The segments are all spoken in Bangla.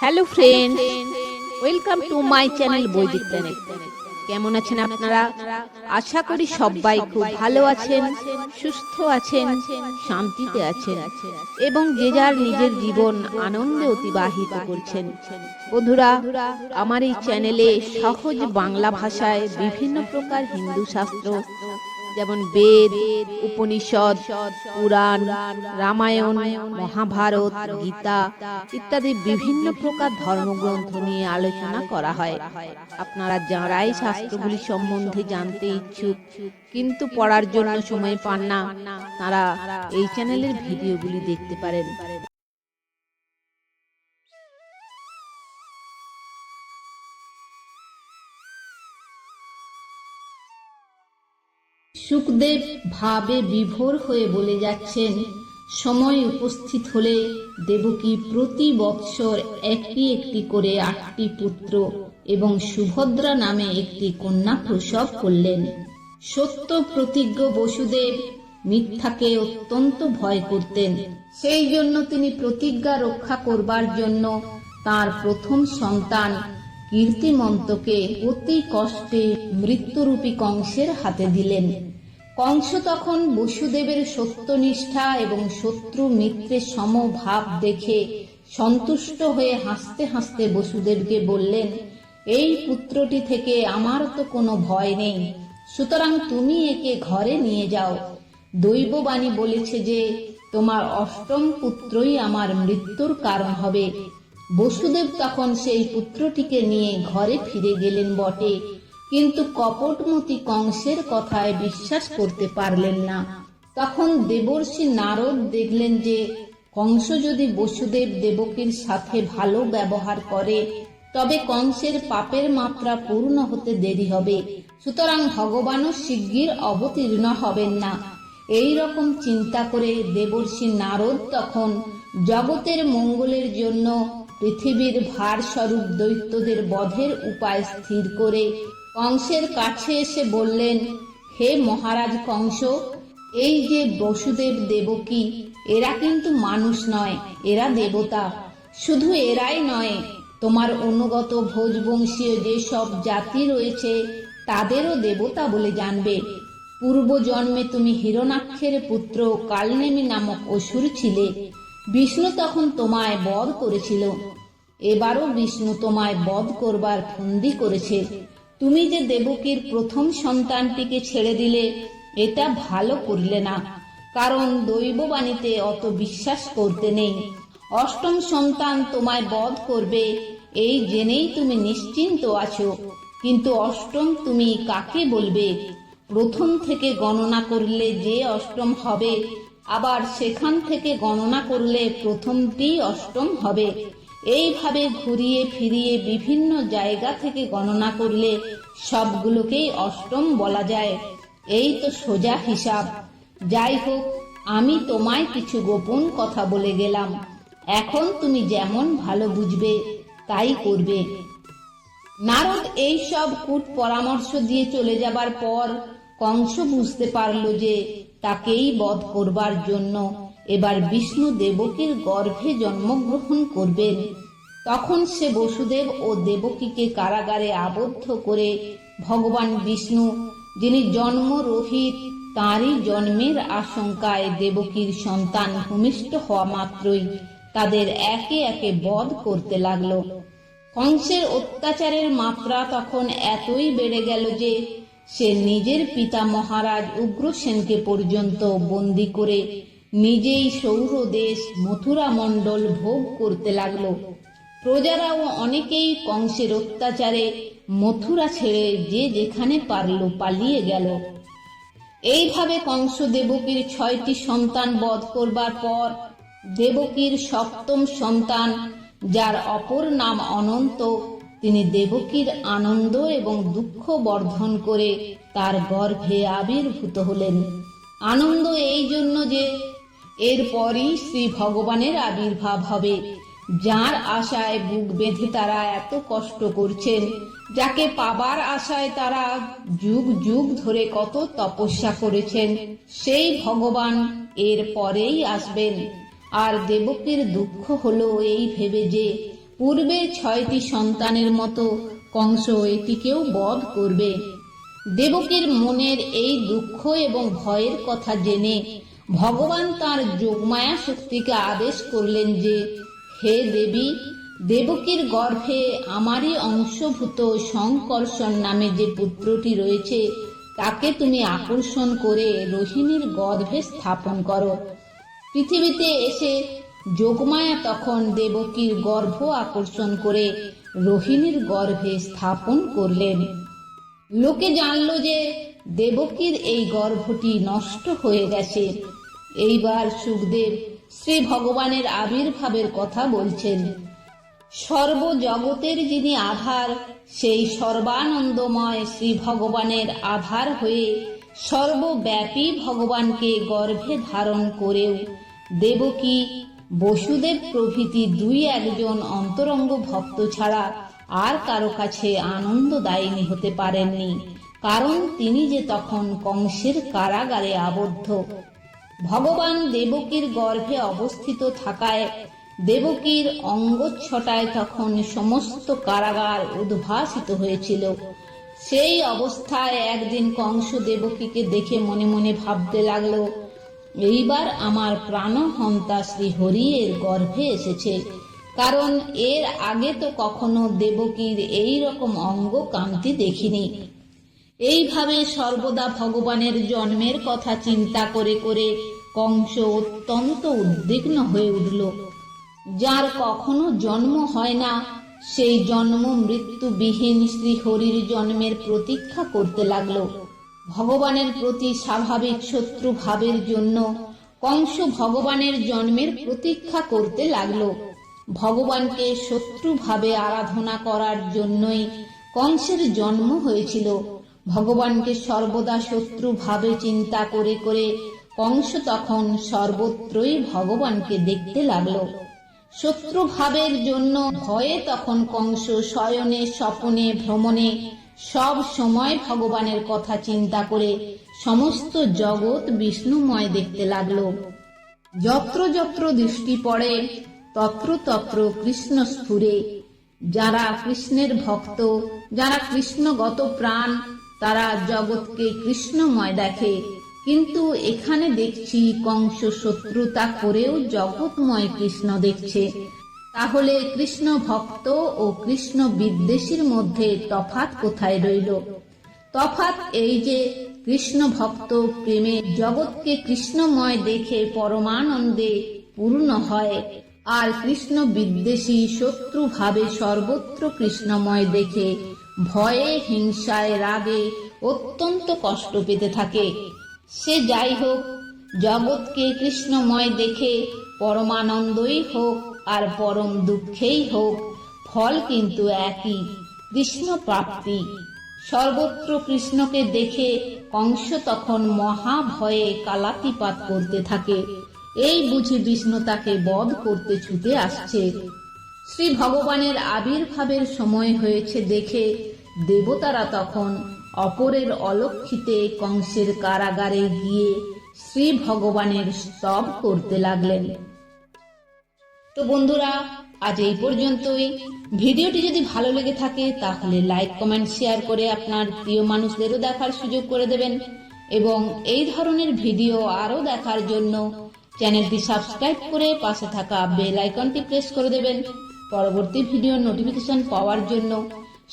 Hello friend welcome to my channel Vaidik planet কেমন আছেন আপনারা? আশা করি সবাই খুব ভালো আছেন, সুস্থ আছেন, শান্তিতে আছেন এবং যে যার নিজের জীবন আনন্দে অতিবাহিত করছেন। বন্ধুরা, আমার এই চ্যানেলে সহজ বাংলা ভাষায় বিভিন্ন প্রকার হিন্দু শাস্ত্র যেমন বেদ, উপনিষদ, পুরাণ, রামায়ণ, মহাভারত, গীতা ইত্যাদি বিভিন্ন প্রকার ধর্মগ্রন্থ নিয়ে আলোচনা করা হয়। আপনারা যারাই শাস্ত্রগুলি সম্বন্ধে জানতে ইচ্ছুক, কিন্তু পড়ার জন্য সময় পান না, তারা এই চ্যানেলের ভিডিওগুলি দেখতে পারেন। সুখদেব ভাবে বিভোর হয়ে বলে যাচ্ছেন, সময় উপস্থিত হলে দেবকী প্রতি বৎসর একটি একটি করে আটটি পুত্র এবং সুভদ্রা নামে একটি কন্যা প্রসব করলেন। সত্য প্রতিজ্ঞ বসুদেব মিথ্যাকে অত্যন্ত ভয় করতেন। সেই জন্য তিনি প্রতিজ্ঞা রক্ষা করবার জন্য তার প্রথম সন্তান কীর্তিমন্তকে অতি কষ্টে মৃত্যুরূপী কংসের হাতে দিলেন। কংস তখন বসুদেবের সত্যনিষ্ঠা এবং শত্রু মিত্রের সমভাব দেখে সন্তুষ্ট হয়ে হাসতে হাসতে বসুদেবকে বললেন, এই পুত্রটি থেকে আমার তো কোনো ভয় নেই। সুতরাং তুমি একে ঘরে নিয়ে যাও। দৈববাণী বলেছে যে, তোমার অষ্টম পুত্রই আমার মৃত্যুর কারণ হবে। বসুদেব তখন সেই পুত্রটিকে নিয়ে ঘরে ফিরে গেলেন বটে। কিন্তু কপটমতি কংসের কথায় বিশ্বাস করতে পারলেন না। তখন দেবর্ষি নারদ দেখলেন যে, কংস যদি বসুদেব দেবকীর সাথে ভালো ব্যবহার করে, তবে কংসের পাপের মাত্রা পূর্ণ হতে দেরি হবে। সুতরাং ভগবানও শিগগির অবতীর্ণ হবেন না। এই রকম চিন্তা করে দেবর্ষি নারদ তখন জগতের মঙ্গলের জন্য পৃথিবীর ভার স্বরূপ দৈত্যদের বধের উপায় স্থির করে কংসের কাছে এসে বললেন, হে মহারাজ কংস, এই যে বসুদেব দেবকী এরা কিন্তু মানুষ নয়, এরা দেবতা। শুধু এরাই নয়, তোমার অনুগত ভোজবংশীয় যেসব জাতি রয়েছে, তাদেরও দেবতা বলে জানবে। পূর্ব জন্মে তুমি হিরণাক্ষের পুত্র কালনেমি নামক অসুর ছিলে বিষ্ণু তখন তোমায় বধ করেছিল। এবারও বিষ্ণু তোমায় বধ করবার ফন্দি করেছে। তুমি যে দেবকীর প্রথম সন্তানটিকে ছেড়ে দিলে, এটা ভালো করলে না। কারণ দৈববাণীতে অত বিশ্বাস করতে নেই। অষ্টম সন্তান তোমায় বধ করবে, এই জেনেই তুমি নিশ্চিন্ত আছো। কিন্তু অষ্টম তুমি কাকে বলবে? প্রথম থেকে গণনা করলে যে অষ্টম হবে আবার সেখান থেকে গণনা করলে প্রথমটি অষ্টম হবে। এইভাবে ঘুরিয়ে ফিরিয়ে বিভিন্ন জায়গা থেকে গণনা করলে সবগুলোকেই অষ্টম বলা যায়। এই তো সোজা হিসাব। যাই হোক, আমি তোমায় কিছু গোপন কথা বলে গেলাম। এখন তুমি যেমন ভালো বুঝবে, তাই করবে। নারদ এই সব কূট পরামর্শ দিয়ে চলে যাবার পর কংস বুঝতে পারল যে তাকেই বধ করবার জন্য এবার বিষ্ণু দেবকীর গর্ভে জন্মগ্রহণ করবেন। তখন সে বসুদেব ও দেবকীকে কারাগারে আবদ্ধ করে ভগবান বিষ্ণু, যিনি জন্ম রহিত তাঁরই জন্মের আশঙ্কায় দেবকীর সন্তান ভূমিষ্ঠ হওয়া মাত্রই তাদের একে একে বধ করতে লাগল। কংসের অত্যাচারের মাত্রা তখন এতই বেড়ে গেল যে সে নিজের পিতা মহারাজ উগ্রসেনকে পর্যন্ত বন্দি করে নিজেই সৌর দেশ মথুরা মণ্ডল ভোগ করতে লাগল। প্রজারাও অনেকেই কংসের অত্যাচারে মথুরা ছেড়ে যে যেখানে পারল পালিয়ে গেল। এইভাবে কংস দেবকীর ছয়টি সন্তান বধ করবার পর দেবকীর সপ্তম সন্তান, যার অপর নাম অনন্ত তিনি দেবকীর আনন্দ এবং দুঃখ বর্ধন করে তার গর্ভে আবির্ভূত হলেন। আনন্দ এই জন্য যে এরপরই শ্রী ভগবানের আবির্ভাব হবে, যার আশায় বুক বেঁধে তারা এত কষ্ট করছেন, যাকে পাবার আশায় তারা যুগ যুগ ধরে কত তপস্যা করেছেন, সেই ভগবান এর পরেই আসবেন। আর দেবকীর দুঃখ হলো এই ভেবে যে পূর্বে ছয়টি সন্তানের মতো কংস এটিকেও বধ করবে। দেবকীর মনের এই দুঃখ এবং ভয়ের কথা জেনে ভগবান তার যোগমায়া শক্তিকে আদেশ করলেন যে, হে দেবী, দেবকীর গর্ভে আমারই অংশভূত শঙ্কর্ষণ নামে যে পুত্রটি রয়েছে, তাকে তুমি আকর্ষণ করে রোহিণীর গর্ভে স্থাপন করো। পৃথিবীতে এসে যোগমায়া তখন দেবকীর গর্ভ আকর্ষণ করে রোহিণীর গর্ভে স্থাপন করলেন। লোকে জানল যে দেবকীর এই গর্ভটি নষ্ট হয়ে গেছে। এইবার সুখদেব শ্রী ভগবানের আবির্ভাবের কথা বলছেন। সর্বজগতের যিনি আধার, সেই সর্বানন্দময় শ্রী ভগবানের আধার হয়ে সর্বব্যাপী ভগবানকে গর্ভে ধারণ করেও দেবকী বসুদেব প্রভৃতি দুই একজন অন্তরঙ্গ ভক্ত ছাড়া আর কারও কাছে আনন্দদায়িনী হতে পারেননি, কারণ তিনি যে তখন কংসের কারাগারে আবদ্ধ। ভগবান দেবকীর গর্ভে অবস্থিত থাকায় দেবকীর অঙ্গচ্ছটায় তখন সমস্ত কারাগার উদ্ভাসিত হয়েছিল। সেই অবস্থায় একদিন কংস দেবকীকে দেখে মনে মনে ভাবতে লাগল এইবার আমার প্রাণহন্তা শ্রী হরিয়ের গর্ভে এসেছে, কারণ এর আগে তো কখনো দেবকীর এই রকম অঙ্গ কান্তি দেখিনি। এইভাবে সর্বদা ভগবানের জন্মের কথা চিন্তা করে করে কংস অত্যন্ত উদ্বিগ্ন হয়ে উঠল। যার কখনো জন্ম হয় না, সেই জন্ম মৃত্যুবিহীন শ্রী হরির জন্মের প্রতীক্ষা করতে লাগল। ভগবানের প্রতি স্বাভাবিক শত্রু ভাবের জন্য কংস ভগবানের জন্মের প্রতীক্ষা করতে লাগল। ভগবানকে শত্রু ভাবে আরাধনা করার জন্যই কংসের জন্ম হয়েছিল। ভগবানকে সর্বদা শত্রু ভাবে চিন্তা করে করে কংস তখন সর্বত্রই ভগবানকে দেখতে লাগল। শত্রু ভাবের জন্য ভয়ে তখন কংস শয়নে, স্বপনে, ভ্রমণে সব সময় ভগবানের কথা চিন্তা করে সমস্ত জগৎ বিষ্ণুময় দেখতে লাগল। যত্র যত্র দৃষ্টি পড়ে, তত্র তত্র কৃষ্ণ স্ফুরে যারা কৃষ্ণের ভক্ত, যারা কৃষ্ণগত প্রাণ, তারা জগৎকে কৃষ্ণময় দেখে। কিন্তু এখানে দেখছি কংস শত্রুতা করেও জগৎময় কৃষ্ণ দেখছে। তাহলে কৃষ্ণ ভক্ত ও কৃষ্ণ বিদ্বেষীর মধ্যে তফাত কোথায় রইল? তফাৎ এই যে কৃষ্ণ ভক্ত প্রেমে জগৎকে কৃষ্ণময় দেখে পরমানন্দে পূর্ণ হয়, আর কৃষ্ণ বিদ্বেষী শত্রু ভাবে সর্বত্র কৃষ্ণময় দেখে ভয়ে, হিংসায়, রাগে অত্যন্ত কষ্ট পেতে থাকে। সে যাই হোক, জগৎকে কৃষ্ণময় দেখে পরমানন্দই হোক আর পরম দুঃখেই হোক, ফল কিন্তু একই, কৃষ্ণ প্রাপ্তি। সর্বত্র কৃষ্ণকে দেখে কংস তখন মহা ভয়ে কালাতিপাত করতে থাকে। এই বুঝি বিষ্ণু তাকে বধ করতে ছুটে আসছে। শ্রী ভগবানের আবির্ভাবের সময় হয়েছে দেখে দেবতারা তখন অপরের অলক্ষিতে কংসের কারাগারে গিয়ে শ্রী ভগবানের স্তব করতে লাগলেন। তো বন্ধুরা, আজ এই পর্যন্তই। ভিডিওটি যদি ভালো লেগে থাকে, তাহলে লাইক কমেন্ট শেয়ার করে আপনার প্রিয় মানুষদেরও দেখার সুযোগ করে দেবেন। এবং এই ধরনের ভিডিও আরও দেখার জন্য চ্যানেলটি সাবস্ক্রাইব করে পাশে থাকা বেল আইকনটি প্রেস করে দেবেন। পরবর্তী ভিডিওর নোটিফিকেশন পাওয়ার জন্য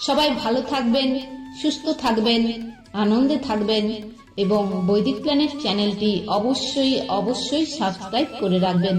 সবাই ভালো থাকবেন, সুস্থ থাকবেন, আনন্দে থাকবেন এবং বৈদিক প্ল্যানেট চ্যানেলটি অবশ্যই অবশ্যই সাবস্ক্রাইব করে রাখবেন।